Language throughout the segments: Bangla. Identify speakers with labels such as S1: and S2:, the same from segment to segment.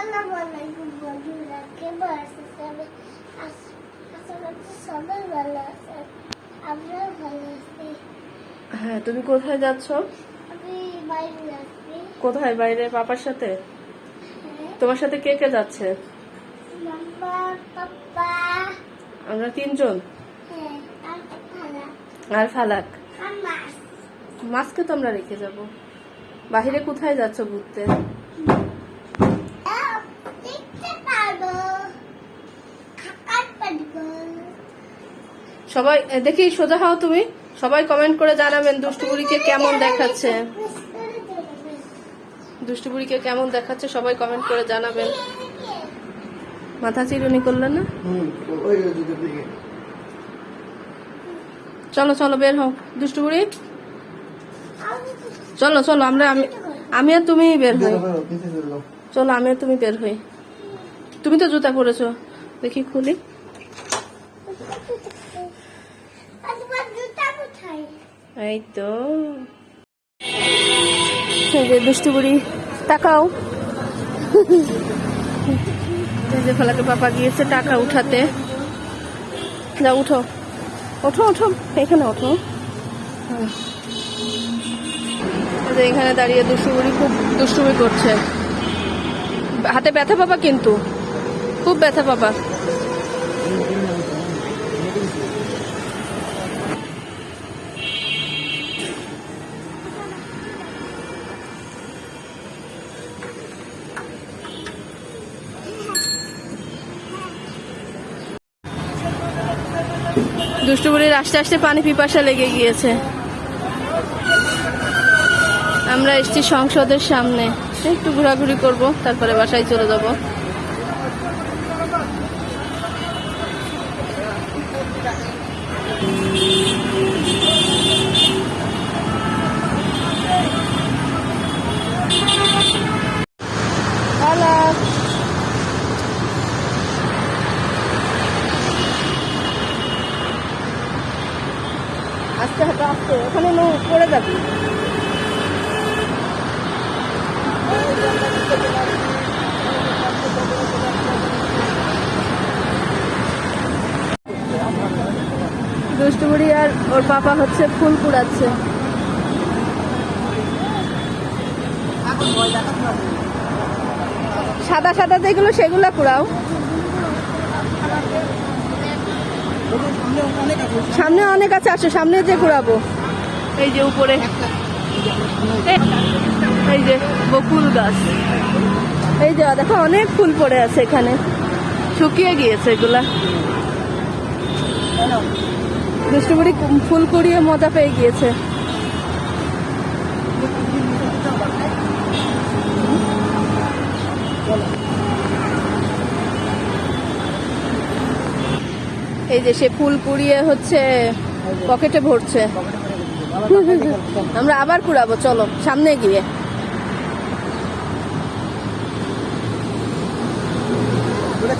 S1: আসসালামু আলাইকুম বন্ধুরা কেমন আছেন আশা করছি সবাই ভালো আছেন আমরাও ভালো আছি
S2: হ্যাঁ তুমি কোথায় যাচ্ছ?
S1: আমি বাইরে আছি।
S2: কোথায়? বাইরে পাপার সাথে?
S1: হ্যাঁ।
S2: তোমার সাথে কে কে যাচ্ছে?
S1: মাম্মা
S2: আমরা তিনজন?
S1: হ্যাঁ আর
S2: ফালাক
S1: আর
S2: তো আমরা রেখে যাব। বাহিরে কোথায় যাচ্ছ ঘুরতে? সবাই দেখি সোজা হও তুমি। সবাই কমেন্ট করে জানাবেন দুষ্টুবুড়িকে কেমন দেখাচ্ছে। দুষ্টুবুড়িকে কেমন দেখাচ্ছে সবাই কমেন্ট করে জানাবেন। মাথা চিরুনি করলে না? চলো চলো বের হও।
S1: আমি
S2: চলো চলো আমরা আমি আমি আর তুমি বের হই। চলো। আমি আর তুমি বের হই। তুমি তো জুতা পরেছো। দেখি খুলি
S1: আর তোমার জুতা কোথায়
S2: এই তো। এই যে দুষ্টু বুড়ি টাকাও যে ফলাকে পাপা গিয়েছে, টাকা উঠাতে। যা উঠো। ওঠো ওঠো। এখানে ওঠো। এখানে দাঁড়িয়ে দুষ্টু বুড়ি খুব দুষ্টুমি করছে। হাতে ব্যথা পাবা কিন্তু। খুব ব্যথা পাবা দুষ্টুবুড়ির আস্তে আস্তে পানি পিপাসা লেগে গিয়েছে। আমরা এসছি সংসদের সামনে। একটু ঘোরাঘুরি করব, তারপরে বাসায় চলে যাব হ্যালো আস্তে হাঁটো আস্তে ওখানে নো পড়ে যাবি দুষ্টুবুড়ি আর ওর পাপা হচ্ছে ফুল কুড়াচ্ছে। সাদা সাদা যেগুলো সেগুলো কুড়াও। সামনে অনেক আছে আসো সামনে যে ঘুরাবো এই যে উপরে। এই যে বকুল গাছ। এই যে দেখো অনেক ফুল পড়ে আছে এখানে। শুকিয়ে গিয়েছে এগুলা। দুষ্টুবুড়ি ফুল কুড়িয়ে মজা পেয়ে গিয়েছে। এই যে সে ফুল কুড়িয়ে হচ্ছে পকেটে ভরছে। আমরা আবার কুড়াবো, চলো, সামনে গিয়ে।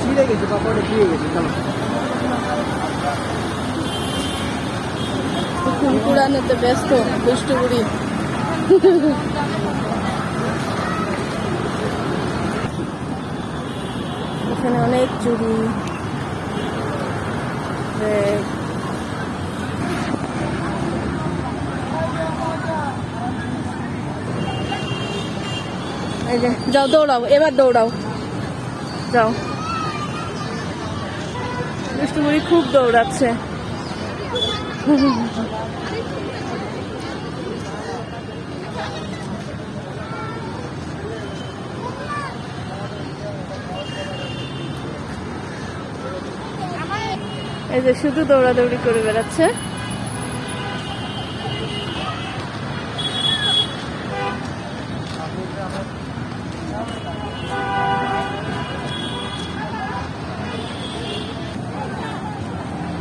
S3: ছিঁড়ে গেছে গেছে
S2: ফুল কুড়ানোতে ব্যস্ত, দুষ্টুগুড়ি। এখানে অনেক ব্যাগ। যাও, দৌড়াও, এবার দৌড়াও। যাও। দুষ্টু খুব দৌড়াচ্ছে। এই যে শুধু দৌড়াদৌড়ি করে বেড়াচ্ছে।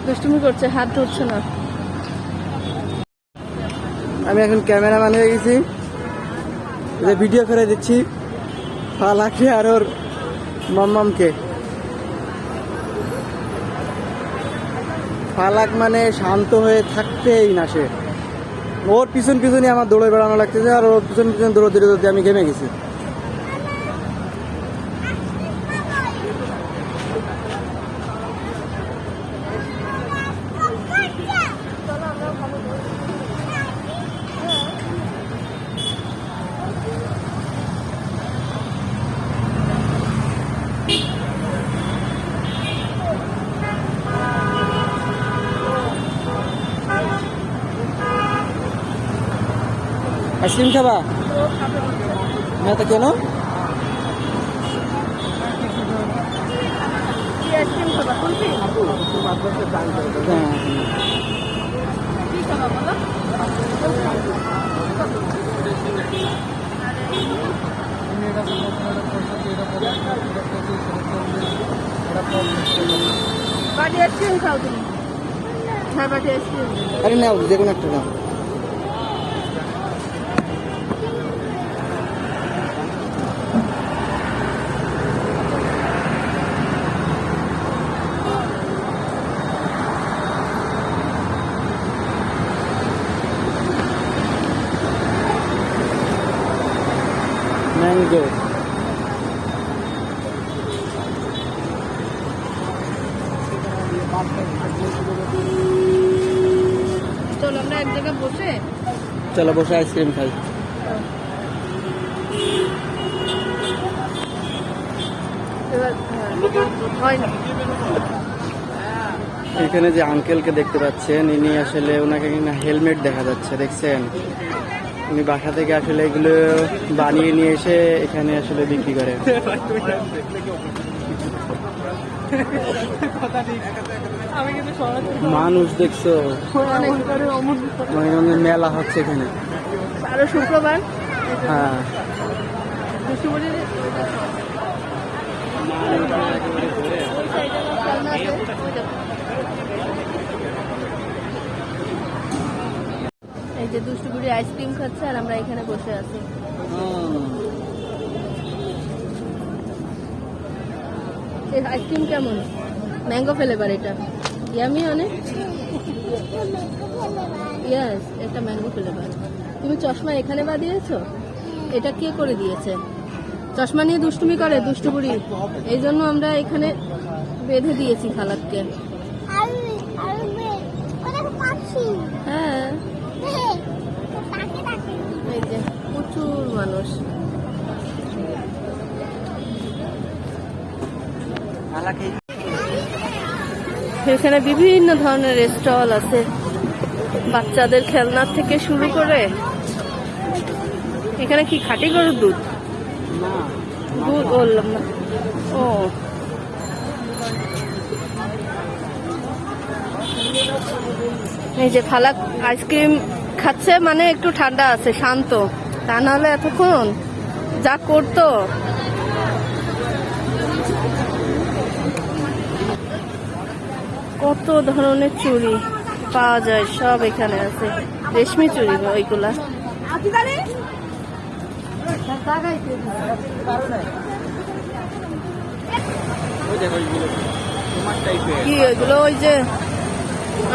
S2: দুষ্টুমি করছে হাত ধরছে না।
S3: আমি এখন ক্যামেরাম্যান হয়ে গেছি। যে ভিডিও করে দিচ্ছি ফালাকে আর ওর মাম্মামকে। ফালাক মানে শান্ত হয়ে থাকতেই না সে। ওর পিছন পিছনে আমার দৌড়ে বেড়ানো লাগতেছে আর ওর পিছন পিছন দৌড়ে দৌড়ে দৌড়ে আমি ঘেমে গেছি। আইসক্রিম খাবা? না তো কেন হ্যাঁ আরে নাও যে কোনো একটা নাও ম্যাঙ্গো
S2: চলো আমরা এক জায়গায় বসে
S3: চলো বসে আইসক্রিম খাই।
S2: হ্যাঁ, হয় না।
S3: এখানে যে আঙ্কেলকে দেখতে পাচ্ছেন ইনি আসলে ওনাকে কিনা হেলমেট দেখা যাচ্ছে দেখছেন? উনি বাসা থেকে আসলে এগুলো বানিয়ে নিয়ে এসে এখানে আসলে বিক্রি করে মানুষ দেখছ? মেলা হচ্ছে এখানে।
S2: আরও শুক্রবার?
S3: হ্যাঁ।
S2: এই যে দুষ্টুগুড়ি আইসক্রিম খাচ্ছে আর আমরা এখানে বসে আছি। এই আইসক্রিম কেমন? ম্যাঙ্গো ফ্লেভার এটা। ইয়ামি অনেক ইয়াস এটা ম্যাঙ্গো ফ্লেভার তুমি চশমা এখানে বাঁধিয়েছো? এটা কে করে দিয়েছে? চশমা নিয়ে দুষ্টুমি করে দুষ্টুপুরি এই জন্য আমরা এখানে বেঁধে দিয়েছি খালাককে। হ্যাঁ। প্রচুর মানুষ। এখানে বিভিন্ন ধরনের স্টল আছে। বাচ্চাদের খেলনার থেকে শুরু করে এখানে কি খাঁটি গরুর দুধ? দুধ বললাম না ও। এই যে ফালাক আইসক্রিম খাচ্ছে মানে একটু ঠান্ডা আছে, শান্ত। তা নাহলে এতক্ষণ যা করতো কত ধরনের চুড়ি পাওয়া যায় সব এখানে আছে। রেশমি চুড়ি ওইগুলা। কি ওইগুলো? ওই যে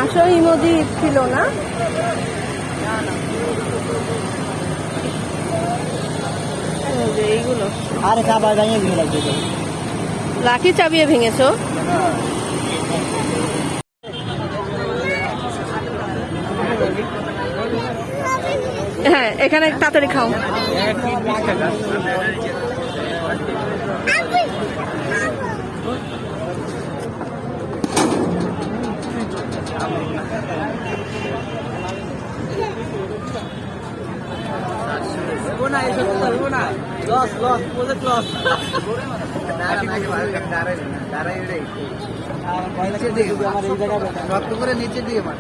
S2: আসল ইমোদি ছিল না? এইগুলো।
S3: আরে জানিয়ে দিতে লাগবে
S2: লাঠি চাবিয়ে ভেঙেছো? হ্যাঁ এখানে তাড়াতাড়ি খাও।
S3: লস লস প্রজেক্ট লস আমার এই জায়গাটা
S4: রক্ত করে নিচে দিয়ে মার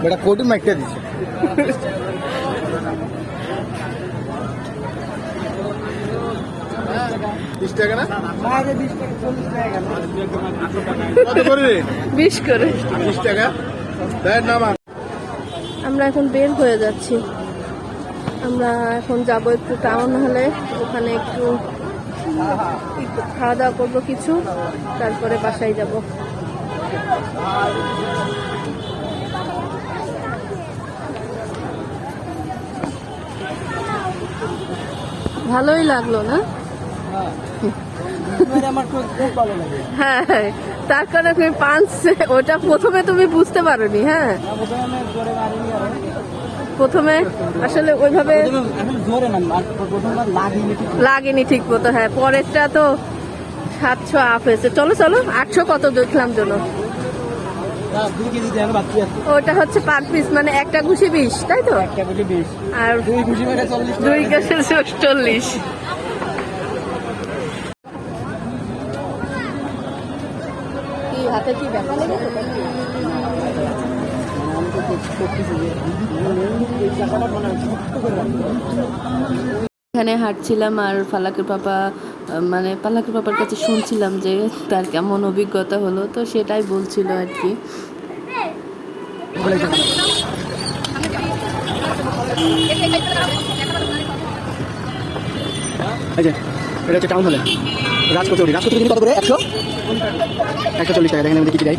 S4: বেটা কোটি মাইকটা দিছে বিশ টাকা না
S3: বিশ
S4: করে
S2: বিশ
S4: টাকা
S2: আমরা এখন বের হয়ে যাচ্ছি। আমরা এখন যাব একটু টাউন হলে ওখানে একটু খাওয়া দাওয়া করব কিছু, তারপরে বাসায় যাব। ভালোই লাগল না?
S3: হ্যাঁ
S2: তার কারণে তুমি পাঁচ ওটা প্রথমে তুমি বুঝতে পারোনি হ্যাঁ?
S3: প্রথমে
S2: আসলে ওইভাবে
S3: লাগিনি ঠিক
S2: মতো। হ্যাঁ পরেরটা তো সাতশো আপ হয়েছে। চলো চলো আটশো কত দেখলাম জন্য
S3: দুই কেজি দেওয়ার বাকি আছে।
S2: ওটা হচ্ছে পার পিস মানে একটা ঘুষি বিশ তাই তো? আর
S3: দুই মেরে চল্লিশ
S2: হাতে কি ব্যথা লেগেছে এখানে হাঁটছিলাম আর ফালাকের পাপা মানে পালাকের পাপার কাছে শুনছিলাম যে তার কেমন অভিজ্ঞতা হলো, তো সেটাই বলছিল আর কি।
S3: যে, এটা কত করে একশো? একশো চল্লিশ টাকা। দেখেন আমি কি দেয়।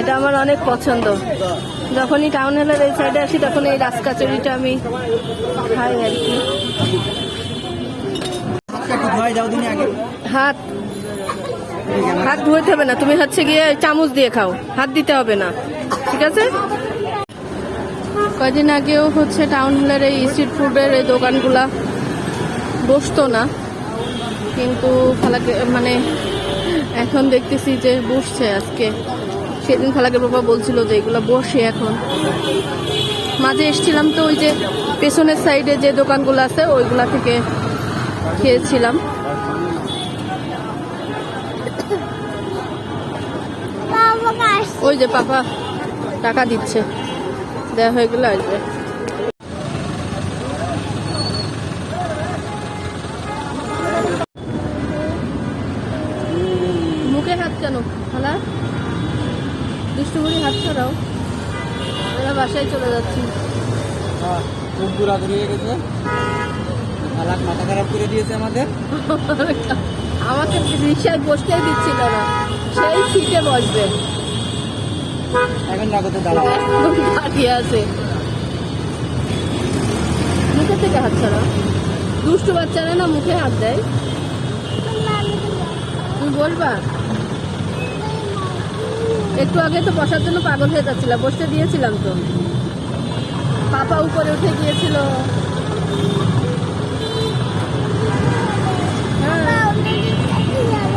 S3: এটা
S2: আমার অনেক পছন্দ। যখনই টাউন হলের এই সাইডে আসি তখন এই রাজকাচুরিটা আমি খাই আর কি। হাত। হাত ধুইতে হবে না, তুমি হচ্ছে গিয়ে চামচ দিয়ে খাও। হাত দিতে হবে না, ঠিক আছে? কয়দিন আগেও হচ্ছে টাউন হলের এই স্ট্রিট ফুডের এই দোকানগুলা বসতো না। কিন্তু ফালাকে মানে এখন দেখতেছি যে বসছে আজকে। সেদিন ফালাকের বাবা বলছিল যে এগুলো বসে এখন। মাঝে এসছিলাম তো ওই যে পেছনের সাইডে যে দোকানগুলো আছে ওইগুলা থেকে খেয়েছিলাম। ওই যে পাপা টাকা দিচ্ছে। দেওয়া হয়ে গেলে আসবে। বাসায় চলে যাচ্ছি।
S3: খুব হয়ে গেছে। মাথা খারাপ করে দিয়েছে আমাদের।
S2: আমাকে রিক্সায় বসতেই দিচ্ছিল না সেই সিটে বসবে।
S3: এখন দাঁড়াও।
S2: একদম দাঁড়িয়ে আছে। মুখে থেকে হাত ছাড়া। দুষ্টু বাচ্চারা না মুখে হাত দেয়। তুমি বলবা? একটু আগে তো বসার জন্য পাগল হয়ে যাচ্ছিলাম, বসতে দিয়েছিলাম তো। পাপা উপরে উঠে গিয়েছিল। হ্যাঁ।